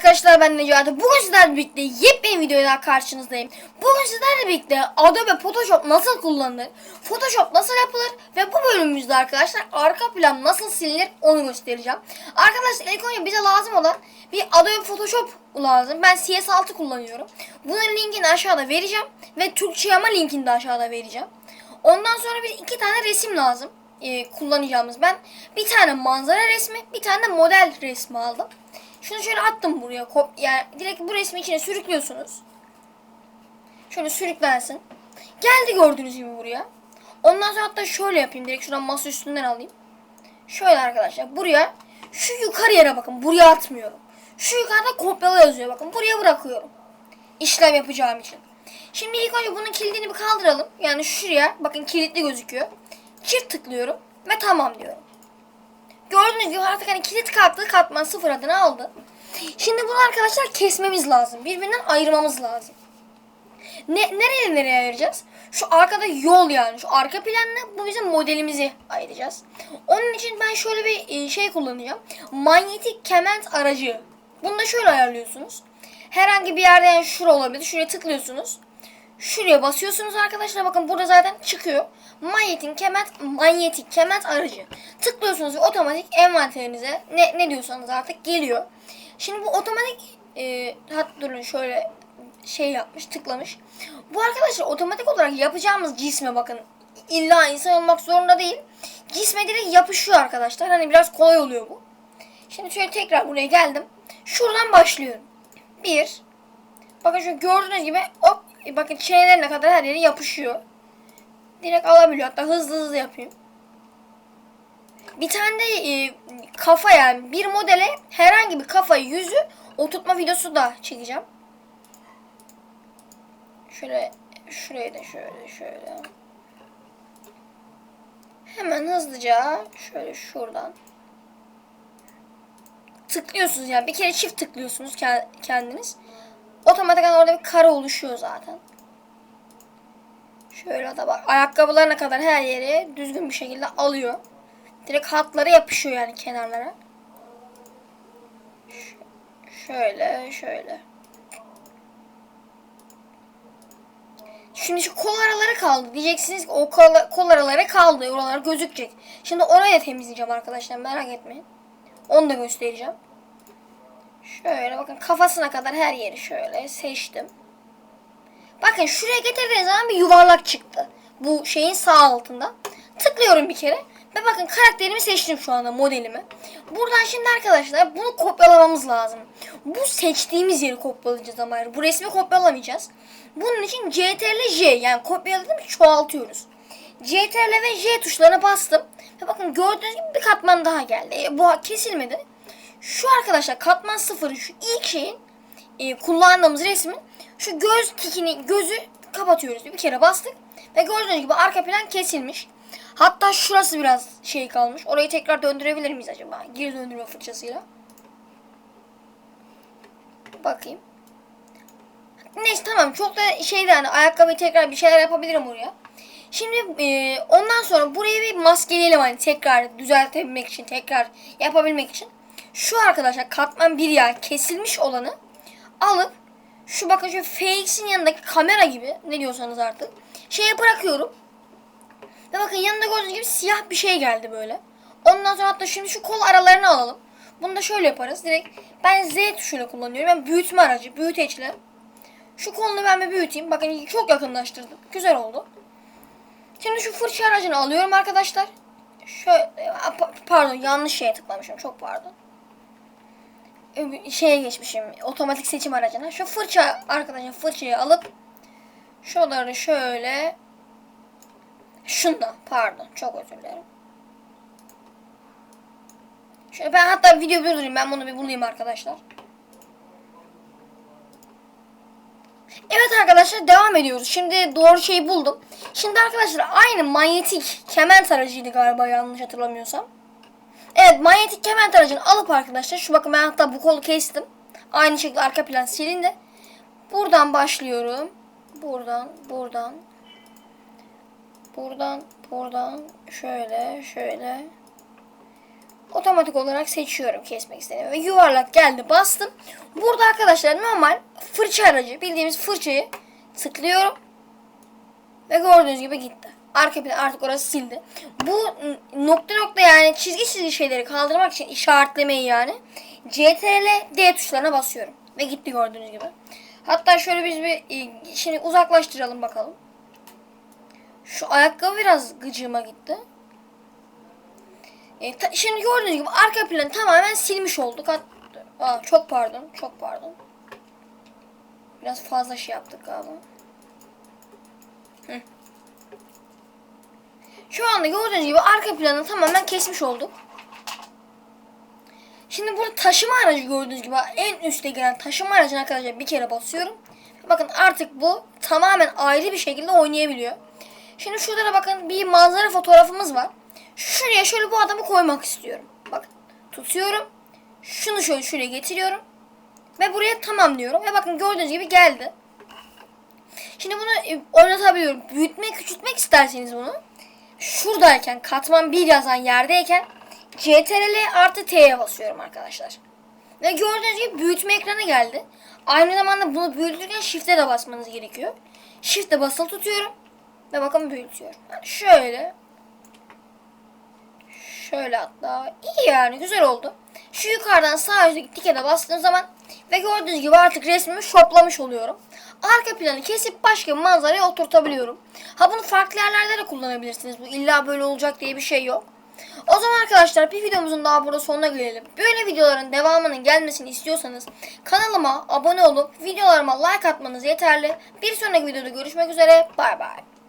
arkadaşlar ben Necati. Bugün sizlerle birlikte yepyeni videoyla karşınızdayım. Bugün sizlerle birlikte Adobe Photoshop nasıl kullanılır, Photoshop nasıl yapılır ve bu bölümümüzde arkadaşlar arka plan nasıl silinir onu göstereceğim. Arkadaşlar ilk önce bize lazım olan bir Adobe Photoshop lazım. Ben CS6 kullanıyorum. Bunun linkini aşağıda vereceğim ve Türkçe yama linkini de aşağıda vereceğim. Ondan sonra bir iki tane resim lazım e, kullanacağımız. Ben bir tane manzara resmi, bir tane de model resmi aldım. Şunu şöyle attım buraya. Yani direkt bu resmi içine sürüklüyorsunuz. Şöyle sürüklensin. Geldi gördüğünüz gibi buraya. Ondan sonra hatta şöyle yapayım. Direkt şuradan masa üstünden alayım. Şöyle arkadaşlar buraya şu yukarı yere bakın. Buraya atmıyorum. Şu yukarıda kopyala yazıyor bakın. Buraya bırakıyorum. İşlem yapacağım için. Şimdi ilk önce bunun kilidini bir kaldıralım. Yani şuraya bakın kilitli gözüküyor. Çift tıklıyorum ve tamam diyorum. Gördüğünüz gibi artık hani kilit kalktı katman sıfır adını aldı. Şimdi bunu arkadaşlar kesmemiz lazım. Birbirinden ayırmamız lazım. Ne, nereye nereye ayıracağız? Şu arkada yol yani. Şu arka planla bu bizim modelimizi ayıracağız. Onun için ben şöyle bir e, şey kullanacağım. Manyetik kement aracı. Bunu da şöyle ayarlıyorsunuz. Herhangi bir yerde yani şura olabilir. Şuraya tıklıyorsunuz. Şuraya basıyorsunuz arkadaşlar. Bakın burada zaten çıkıyor. Manyetik kement, manyetik kement aracı. Tıklıyorsunuz ve otomatik envanterinize ne, ne diyorsanız artık geliyor. Şimdi bu otomatik e, hatta durun şöyle şey yapmış tıklamış. Bu arkadaşlar otomatik olarak yapacağımız cisme bakın illa insan olmak zorunda değil. Cisme direkt yapışıyor arkadaşlar. Hani biraz kolay oluyor bu. Şimdi şöyle tekrar buraya geldim. Şuradan başlıyorum. Bir. Bakın şu gördüğünüz gibi hop e, bakın çenelerine kadar her yeri yapışıyor. Direkt alabiliyor. Hatta hızlı hızlı yapayım. Bir tane de e, kafa yani bir modele herhangi bir kafayı yüzü oturtma videosu da çekeceğim. Şöyle şuraya da şöyle şöyle. Hemen hızlıca şöyle şuradan tıklıyorsunuz yani bir kere çift tıklıyorsunuz ke- kendiniz. Otomatikman orada bir kare oluşuyor zaten. Şöyle de bak ayakkabılarına kadar her yeri düzgün bir şekilde alıyor. Direkt hatlara yapışıyor yani kenarlara. Ş- şöyle şöyle. Şimdi şu kol araları kaldı. Diyeceksiniz ki o kol, kol araları kaldı. Oralar gözükecek. Şimdi orayı temizleyeceğim arkadaşlar. Merak etmeyin. Onu da göstereceğim. Şöyle bakın kafasına kadar her yeri şöyle seçtim. Bakın şuraya getirdiğiniz zaman bir yuvarlak çıktı. Bu şeyin sağ altında. Tıklıyorum bir kere. Ve bakın karakterimi seçtim şu anda modelimi. Buradan şimdi arkadaşlar bunu kopyalamamız lazım. Bu seçtiğimiz yeri kopyalayacağız ama yani bu resmi kopyalamayacağız. Bunun için CTRL J yani kopyaladım çoğaltıyoruz. CTRL ve J tuşlarına bastım. Ve bakın gördüğünüz gibi bir katman daha geldi. E, bu kesilmedi. Şu arkadaşlar katman sıfırı şu ilk şeyin e, kullandığımız resmin şu göz tikini gözü kapatıyoruz. Bir kere bastık ve gördüğünüz gibi arka plan kesilmiş. Hatta şurası biraz şey kalmış. Orayı tekrar döndürebilir miyiz acaba? Geri döndürme fırçasıyla. Bakayım. Neyse tamam çok da şeydi hani ayakkabıyı tekrar bir şeyler yapabilirim oraya. Şimdi e, ondan sonra burayı bir maskeleyelim hani tekrar düzeltebilmek için tekrar yapabilmek için. Şu arkadaşlar katman bir yağ kesilmiş olanı alıp şu bakın şu FX'in yanındaki kamera gibi ne diyorsanız artık şeye bırakıyorum. Ve bakın yanında gördüğünüz gibi siyah bir şey geldi böyle. Ondan sonra hatta şimdi şu kol aralarını alalım. Bunu da şöyle yaparız. Direkt ben Z tuşuyla kullanıyorum. Ben büyütme aracı, büyüteçle. Şu kolunu ben bir büyüteyim. Bakın çok yakınlaştırdım. Güzel oldu. Şimdi şu fırça aracını alıyorum arkadaşlar. Şöyle pardon yanlış şeye tıklamışım. Çok pardon. Şeye geçmişim. Otomatik seçim aracına. Şu fırça arkadaşlar fırçayı alıp şuraları şöyle şundan pardon çok özür dilerim. Şöyle ben hatta video durdurayım. Ben bunu bir bulayım arkadaşlar. Evet arkadaşlar devam ediyoruz. Şimdi doğru şeyi buldum. Şimdi arkadaşlar aynı manyetik kement aracıydı galiba yanlış hatırlamıyorsam. Evet manyetik kement aracını alıp arkadaşlar şu bakın ben hatta bu kolu kestim. Aynı şekilde arka plan silindi. Buradan başlıyorum. Buradan, buradan. Buradan, buradan. Şöyle, şöyle. otomatik olarak seçiyorum kesmek istediğimi ve yuvarlak geldi bastım. Burada arkadaşlar normal fırça aracı bildiğimiz fırçayı tıklıyorum ve gördüğünüz gibi gitti. Arka plan artık orası sildi. Bu nokta nokta yani çizgi çizgi şeyleri kaldırmak için işaretlemeyi yani CTRL D tuşlarına basıyorum. Ve gitti gördüğünüz gibi. Hatta şöyle biz bir e, şimdi uzaklaştıralım bakalım. Şu ayakkabı biraz gıcığıma gitti. E, ta- şimdi gördüğünüz gibi arka planı tamamen silmiş olduk. Hat- Aa, çok pardon, çok pardon. Biraz fazla şey yaptık galiba. Hı. Şu anda gördüğünüz gibi arka planı tamamen kesmiş olduk. Şimdi burada taşıma aracı gördüğünüz gibi en üstte gelen taşıma aracına arkadaşlar bir kere basıyorum. Bakın artık bu tamamen ayrı bir şekilde oynayabiliyor. Şimdi şurada da bakın bir manzara fotoğrafımız var. Şuraya şöyle bu adamı koymak istiyorum. Bakın tutuyorum. Şunu şöyle şuraya getiriyorum. Ve buraya tamam diyorum. Ve bakın gördüğünüz gibi geldi. Şimdi bunu e, oynatabiliyorum. Büyütmek, küçültmek isterseniz bunu. Şuradayken katman 1 yazan yerdeyken CTRL artı T'ye basıyorum arkadaşlar. Ve gördüğünüz gibi büyütme ekranı geldi. Aynı zamanda bunu büyütürken Shift'e de basmanız gerekiyor. Shift'e basılı tutuyorum. Ve bakın büyütüyorum. Yani şöyle. Şöyle hatta. iyi yani güzel oldu. Şu yukarıdan sağ üstteki tikete bastığım zaman ve gördüğünüz gibi artık resmimi şoplamış oluyorum. Arka planı kesip başka bir manzaraya oturtabiliyorum. Ha bunu farklı yerlerde de kullanabilirsiniz. Bu illa böyle olacak diye bir şey yok. O zaman arkadaşlar bir videomuzun daha burada sonuna gelelim. Böyle videoların devamının gelmesini istiyorsanız kanalıma abone olup videolarıma like atmanız yeterli. Bir sonraki videoda görüşmek üzere. Bay bay.